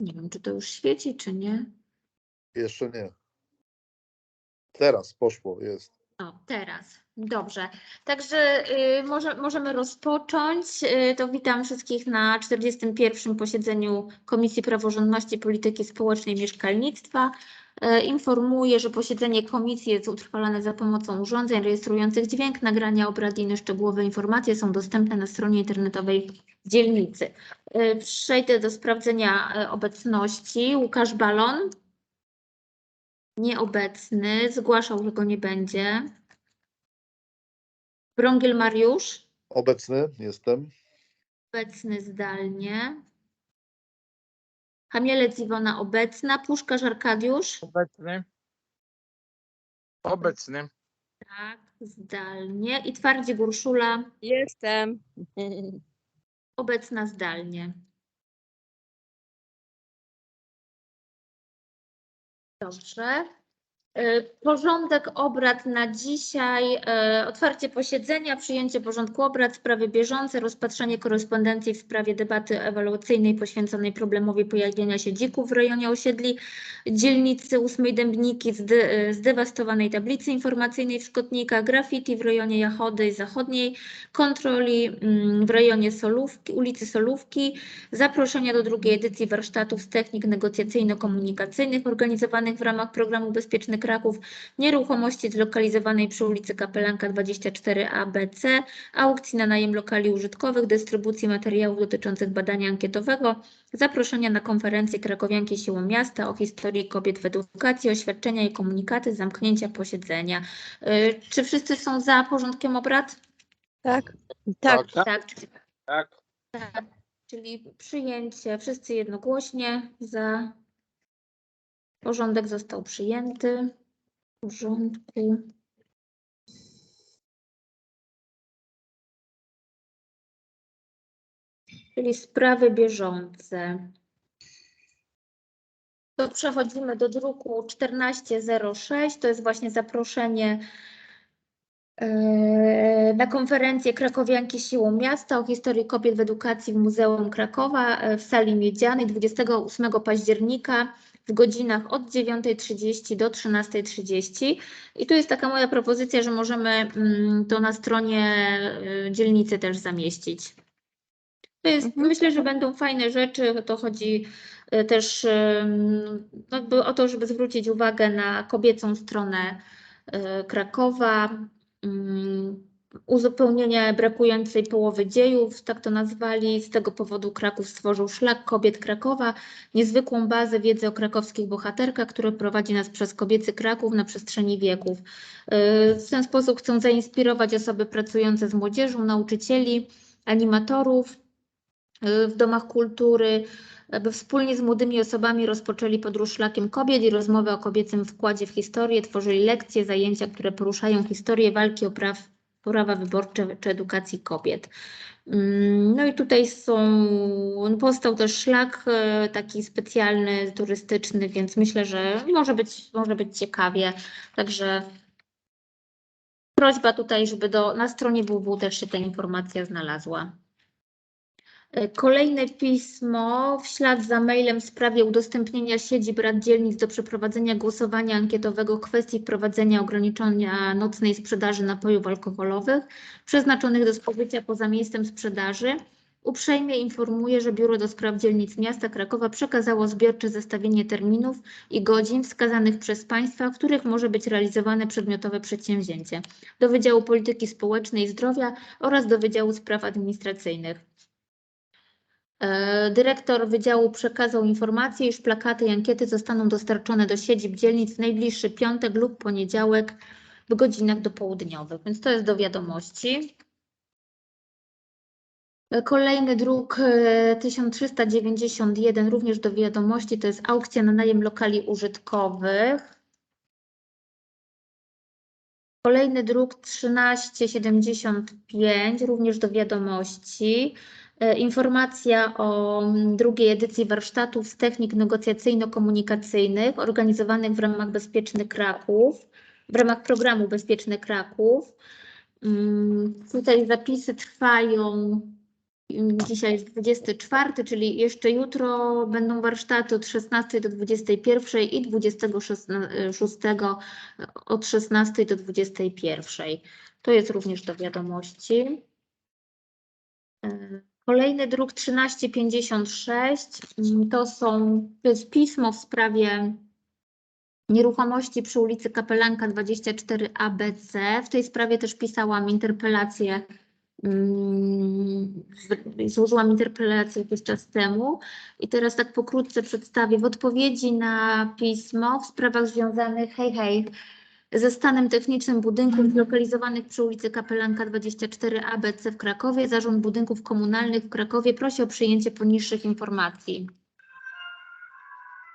Nie wiem, czy to już świeci, czy nie. Jeszcze nie. Teraz poszło, jest. O, teraz. Dobrze. Także y, może, możemy rozpocząć. Y, to witam wszystkich na 41. posiedzeniu Komisji Praworządności, Polityki Społecznej i Mieszkalnictwa. Y, informuję, że posiedzenie komisji jest utrwalane za pomocą urządzeń rejestrujących dźwięk, nagrania obrad i inne szczegółowe informacje są dostępne na stronie internetowej dzielnicy. Y, przejdę do sprawdzenia y, obecności. Łukasz Balon. Nieobecny. Zgłaszał, że go nie będzie. Brągiel Mariusz. Obecny jestem. Obecny zdalnie. Hamielec Iwona obecna. Puszkarz Arkadiusz. Obecny. Obecny. Tak, zdalnie. I Twardzik Urszula. Jestem. Obecna zdalnie. Dobrze. E, Porządek obrad na dzisiaj. e, Otwarcie posiedzenia, przyjęcie porządku obrad, sprawy bieżące, rozpatrzenie korespondencji w sprawie debaty ewaluacyjnej poświęconej problemowi pojawienia się dzików w rejonie osiedli dzielnicy ósmej Dębniki, zde- e, zdewastowanej tablicy informacyjnej w Szkotnikach, graffiti w rejonie Jachody Zachodniej, kontroli mm, w rejonie Solówki, ulicy Solówki, zaproszenia do drugiej edycji warsztatów z technik negocjacyjno-komunikacyjnych organizowanych w ramach programu Bezpieczny Kraków, nieruchomości zlokalizowanej przy ulicy Kapelanka 24 ABC, aukcji na najem lokali użytkowych, dystrybucji materiałów dotyczących badania ankietowego, zaproszenia na konferencję Krakowianki Siłą Miasta o historii kobiet w edukacji, oświadczenia i komunikaty, zamknięcia posiedzenia. Y, Czy wszyscy są za porządkiem obrad? Tak. Tak. Tak. Tak, czyli Tak. Tak, czyli przyjęcie, wszyscy jednogłośnie za. Porządek został przyjęty. W porządku. Czyli sprawy bieżące. To przechodzimy do druku 1406. To jest właśnie zaproszenie na konferencję Krakowianki Siłą Miasta o historii kobiet w edukacji w Muzeum Krakowa e, w sali miedzianej 28 października w godzinach od 9.30 do 13.30. I tu jest taka moja propozycja, że możemy mm, to na stronie e, dzielnicy też zamieścić. To jest, Mhm. Myślę, że będą fajne rzeczy. To chodzi e, też jakby o to, żeby zwrócić uwagę na kobiecą stronę Krakowa, uzupełnienie brakującej połowy dziejów, tak to nazwali. Z tego powodu Kraków stworzył Szlak Kobiet Krakowa, niezwykłą bazę wiedzy o krakowskich bohaterkach, które prowadzi nas przez kobiecy Kraków na przestrzeni wieków. E, W ten sposób chcą zainspirować osoby pracujące z młodzieżą, nauczycieli, animatorów w domach kultury, aby wspólnie z młodymi osobami rozpoczęli podróż szlakiem kobiet i rozmowę o kobiecym wkładzie w historię, tworzyli lekcje, zajęcia, które poruszają historię walki o praw, prawa wyborcze czy edukacji kobiet. Mm, No i tutaj są, powstał też szlak e, taki specjalny, turystyczny, więc myślę, że może być, może być ciekawie. Także prośba tutaj, żeby do, na stronie www też się ta informacja znalazła. E, Kolejne pismo w ślad za mailem w sprawie udostępnienia siedzib rad dzielnic do przeprowadzenia głosowania ankietowego w kwestii wprowadzenia ograniczenia nocnej sprzedaży napojów alkoholowych przeznaczonych do spożycia poza miejscem sprzedaży. Uprzejmie informuję, że Biuro do Spraw Dzielnic Miasta Krakowa przekazało zbiorcze zestawienie terminów i godzin wskazanych przez Państwa, w których może być realizowane przedmiotowe przedsięwzięcie do Wydziału Polityki Społecznej i Zdrowia oraz do Wydziału Spraw Administracyjnych. E, Dyrektor Wydziału przekazał informację, iż plakaty i ankiety zostaną dostarczone do siedzib dzielnic w najbliższy piątek lub poniedziałek w godzinach dopołudniowych, więc to jest do wiadomości. E, Kolejny druk e, 1391 również do wiadomości, to jest aukcja na najem lokali użytkowych. Kolejny druk 1375 również do wiadomości. E, Informacja o mm, drugiej edycji warsztatów z technik negocjacyjno-komunikacyjnych organizowanych w ramach Bezpieczny Kraków, w ramach programu Bezpieczny Kraków. Mm, Tutaj zapisy trwają Mm, Dzisiaj jest 24, czyli jeszcze jutro będą warsztaty od 16 do 21 i 26 od 16 do 21. To jest również do wiadomości. Kolejny druk 1356 mm, to są, to jest pismo w sprawie nieruchomości przy ulicy Kapelanka 24 ABC. W tej sprawie też pisałam interpelację, mm, złożyłam interpelację jakiś czas temu i teraz tak pokrótce przedstawię. W odpowiedzi na pismo w sprawach związanych, hej, hej, ze stanem technicznym budynków zlokalizowanych przy ulicy Kapelanka 24 ABC w Krakowie, Zarząd Budynków Komunalnych w Krakowie prosi o przyjęcie poniższych informacji.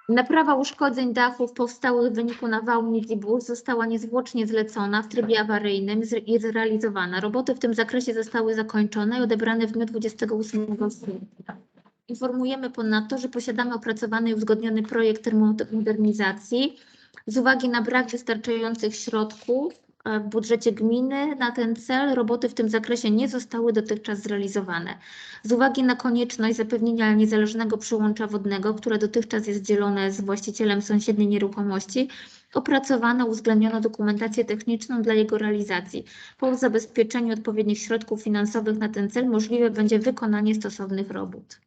Naprawa uszkodzeń dachów powstałych w wyniku nawałnic i burz została niezwłocznie zlecona w trybie awaryjnym i zrealizowana. Roboty w tym zakresie zostały zakończone i odebrane w dniu 28 sierpnia. Informujemy ponadto, że posiadamy opracowany i uzgodniony projekt termomodernizacji. Z uwagi na brak wystarczających środków e, w budżecie gminy na ten cel, roboty w tym zakresie nie zostały dotychczas zrealizowane. Z uwagi na konieczność zapewnienia niezależnego przyłącza wodnego, które dotychczas jest dzielone z właścicielem sąsiedniej nieruchomości, opracowano, uwzględniono dokumentację techniczną dla jego realizacji. Po zabezpieczeniu odpowiednich środków finansowych na ten cel możliwe będzie wykonanie stosownych robót.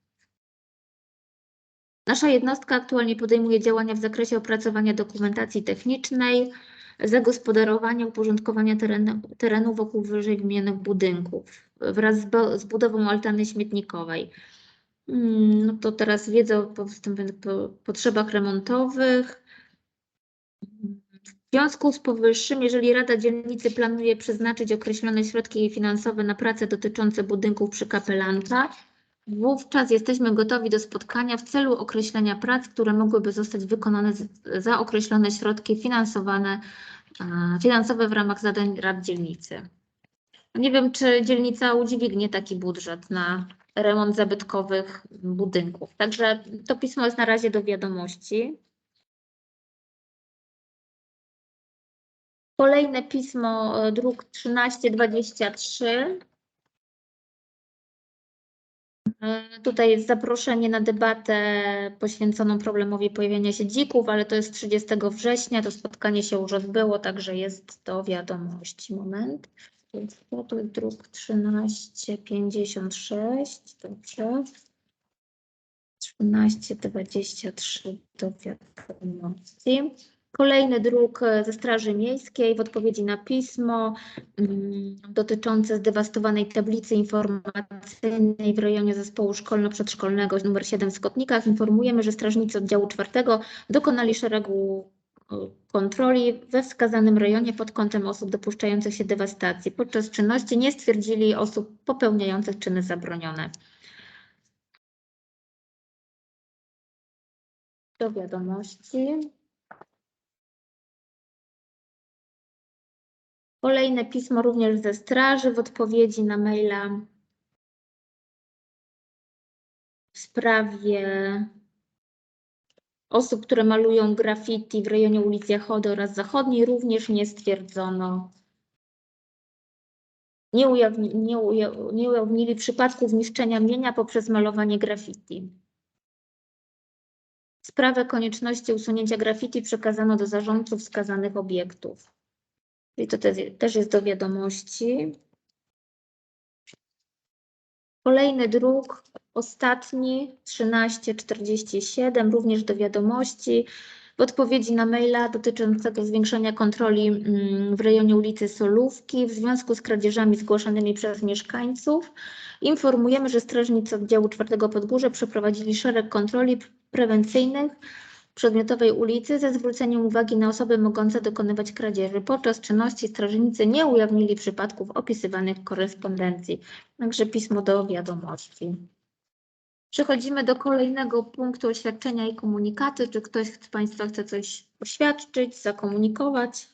Nasza jednostka aktualnie podejmuje działania w zakresie opracowania dokumentacji technicznej, zagospodarowania, uporządkowania terenu, terenu wokół wyżej wymienionych budynków wraz z, z budową altany śmietnikowej. Mm, No to teraz wiedzę o potrzebach remontowych. W związku z powyższym, jeżeli Rada Dzielnicy planuje przeznaczyć określone środki finansowe na prace dotyczące budynków przy Kapelanka, wówczas jesteśmy gotowi do spotkania w celu określenia prac, które mogłyby zostać wykonane za określone środki finansowane, finansowe w ramach zadań Rad Dzielnicy. Nie wiem, czy dzielnica udźwignie taki budżet na remont zabytkowych budynków. Także to pismo jest na razie do wiadomości. Kolejne pismo, e, druk 1323. E, Tutaj jest zaproszenie na debatę poświęconą problemowi pojawiania się dzików, ale to jest 30 września, to spotkanie się już odbyło, także jest do wiadomości. Moment. To tu druk 1356, dobrze. 1323 do wiadomości. Kolejny druk e, ze Straży Miejskiej w odpowiedzi na pismo mm, dotyczące zdewastowanej tablicy informacyjnej w rejonie zespołu szkolno-przedszkolnego nr 7 w Skotnikach. Informujemy, że strażnicy oddziału czwartego dokonali szeregu e, kontroli we wskazanym rejonie pod kątem osób dopuszczających się dewastacji. Podczas czynności nie stwierdzili osób popełniających czyny zabronione. Do wiadomości. Kolejne pismo również ze straży w odpowiedzi na maila w sprawie osób, które malują graffiti w rejonie ulicy Jachody oraz Zachodniej również nie stwierdzono, nie, ujawni, nie, uja, nie ujawnili przypadków zniszczenia mienia poprzez malowanie graffiti. Sprawę konieczności usunięcia graffiti przekazano do zarządców wskazanych obiektów. I to też, jest do wiadomości. Kolejny druk, ostatni, 1347, również do wiadomości. W odpowiedzi na maila dotyczącego zwiększenia kontroli mm, w rejonie ulicy Solówki w związku z kradzieżami zgłaszanymi przez mieszkańców informujemy, że strażnicy oddziału 4 Podgórze przeprowadzili szereg kontroli prewencyjnych przedmiotowej ulicy ze zwróceniem uwagi na osoby mogące dokonywać kradzieży. Podczas czynności strażnicy nie ujawnili przypadków opisywanych w korespondencji. Także pismo do wiadomości. Przechodzimy do kolejnego punktu oświadczenia i komunikaty. Czy ktoś z Państwa chce coś oświadczyć, zakomunikować?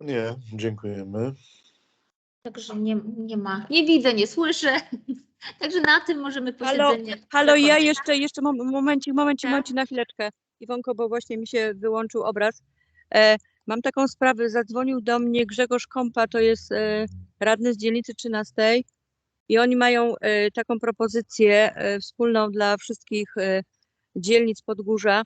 Nie, dziękujemy. Także nie, nie ma, nie widzę, nie słyszę. Także na tym możemy Halo, posiedzenie Halo, ja zakończyć. jeszcze, jeszcze mom- momencik, momencik, Tak? momencik na chwileczkę. Iwonko, bo właśnie mi się wyłączył obraz. E, mam taką sprawę. Zadzwonił do mnie Grzegorz Kompa, to jest e, radny z dzielnicy 13 i oni mają e, taką propozycję e, wspólną dla wszystkich e, dzielnic Podgórza.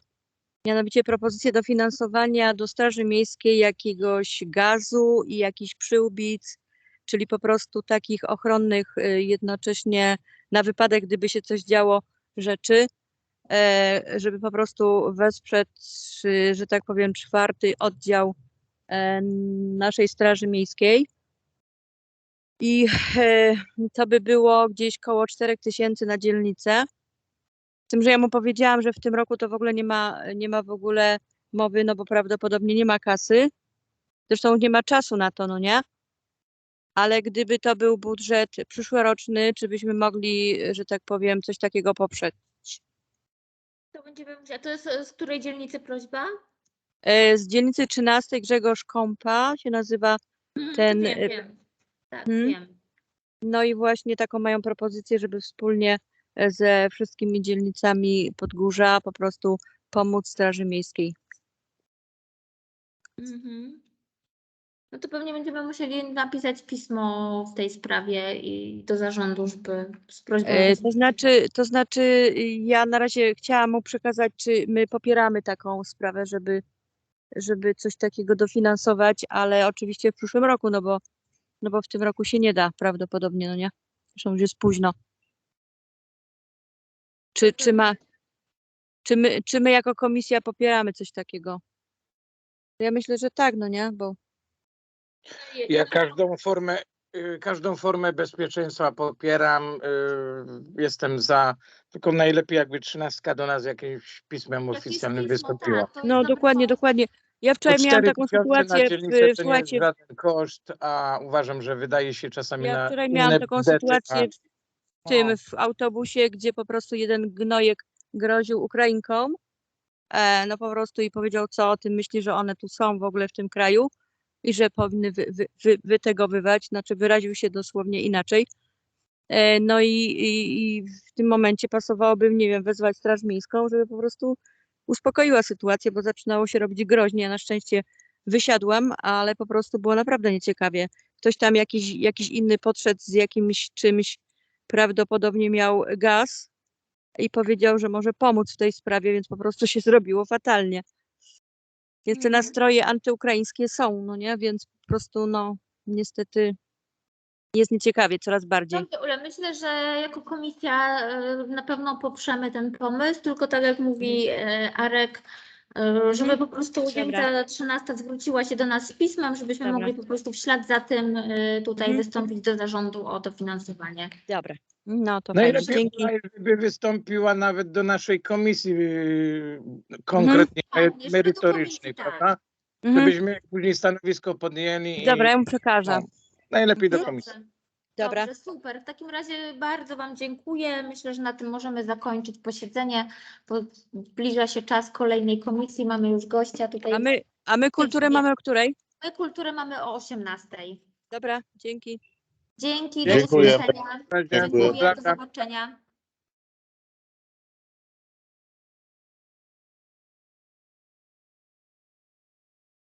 Mianowicie propozycję dofinansowania do Straży Miejskiej jakiegoś gazu i jakichś przyłbic, czyli po prostu takich ochronnych e, jednocześnie na wypadek, gdyby się coś działo, rzeczy, e, żeby po prostu wesprzeć, y, że tak powiem, czwarty oddział e, naszej Straży Miejskiej. I e, to by było gdzieś koło 4 tysięcy na dzielnicę. Z tym, że ja mu powiedziałam, że w tym roku to w ogóle nie ma, nie ma w ogóle mowy, no bo prawdopodobnie nie ma kasy. Zresztą nie ma czasu na to, no nie? Ale gdyby to był budżet przyszłoroczny, czy byśmy mogli, że tak powiem, coś takiego poprzeć? To będziemy musieli. A to jest e, z której dzielnicy prośba? E, Z dzielnicy 13 Grzegorz Kompa się nazywa. Mhm, Ten, Wiem, e, wiem. Tak, hmm? wiem. No i właśnie taką mają propozycję, żeby wspólnie e, ze wszystkimi dzielnicami Podgórza po prostu pomóc Straży Miejskiej. Mhm. No to pewnie będziemy musieli napisać pismo w tej sprawie i do zarządu, żeby z prośbą. E, To znaczy, to znaczy ja na razie chciałam mu przekazać, czy my popieramy taką sprawę, żeby, żeby coś takiego dofinansować, ale oczywiście w przyszłym roku, no bo, no bo w tym roku się nie da prawdopodobnie, no nie? Zresztą już jest późno. Czy, czy ma, czy my, czy my jako komisja popieramy coś takiego? Ja myślę, że tak, no nie? Bo Ja każdą formę, y, każdą formę bezpieczeństwa popieram. y, Jestem za, tylko najlepiej jakby trzynastka do nas jakimś pismem oficjalnym wystąpiła. tak, no dokładnie, dokładnie. Ja wczoraj miałam 4 taką sytuację, w, to nie jest żaden koszt, a uważam, że wydaje się czasami Ja na wczoraj miałam taką bzdety, sytuację a- w tym w autobusie, gdzie po prostu jeden gnojek groził Ukrainkom, e, no po prostu i powiedział, co o tym myśli, że one tu są w ogóle w tym kraju i że powinny wy, wy, wy, wytegowywać, znaczy wyraził się dosłownie inaczej. E, no i, i, i w tym momencie pasowałoby, nie wiem, wezwać Straż Miejską, żeby po prostu uspokoiła sytuację, bo zaczynało się robić groźnie. Ja na szczęście wysiadłam, ale po prostu było naprawdę nieciekawie. Ktoś tam jakiś, jakiś inny podszedł z jakimś czymś, prawdopodobnie miał gaz i powiedział, że może pomóc w tej sprawie, więc po prostu się zrobiło fatalnie. Więc te Mhm. nastroje antyukraińskie są, no nie? Więc po prostu, no, niestety jest nieciekawie coraz bardziej. Dobrze, Ula, myślę, że jako komisja e, na pewno poprzemy ten pomysł, tylko tak jak mówi e, Arek, e, żeby po prostu Mhm. Dzielnica 13 zwróciła się do nas z pismem, żebyśmy Dobra. mogli po prostu w ślad za tym tutaj Mhm. wystąpić do zarządu o dofinansowanie. Dobra. No to fajnie, Najlepiej dzięki. była, żeby wystąpiła nawet do naszej komisji y, konkretnie Tak, jeszcze do merytorycznej, komisji, tak. prawda? Mhm. Żebyśmy później stanowisko podjęli. i- Dobra, ja mu przekażę. no, najlepiej do Mhm. komisji. Dobrze. Dobra. Dobrze, super. W takim razie bardzo Wam dziękuję. Myślę, że na tym możemy zakończyć posiedzenie, bo zbliża się czas kolejnej komisji. Mamy już gościa tutaj. A my, a my kulturę mamy o której? My kulturę mamy o 18. Dobra, dzięki. Dzięki, do Dziękuję. usłyszenia. Dziękuję. Dziękuję, do zobaczenia.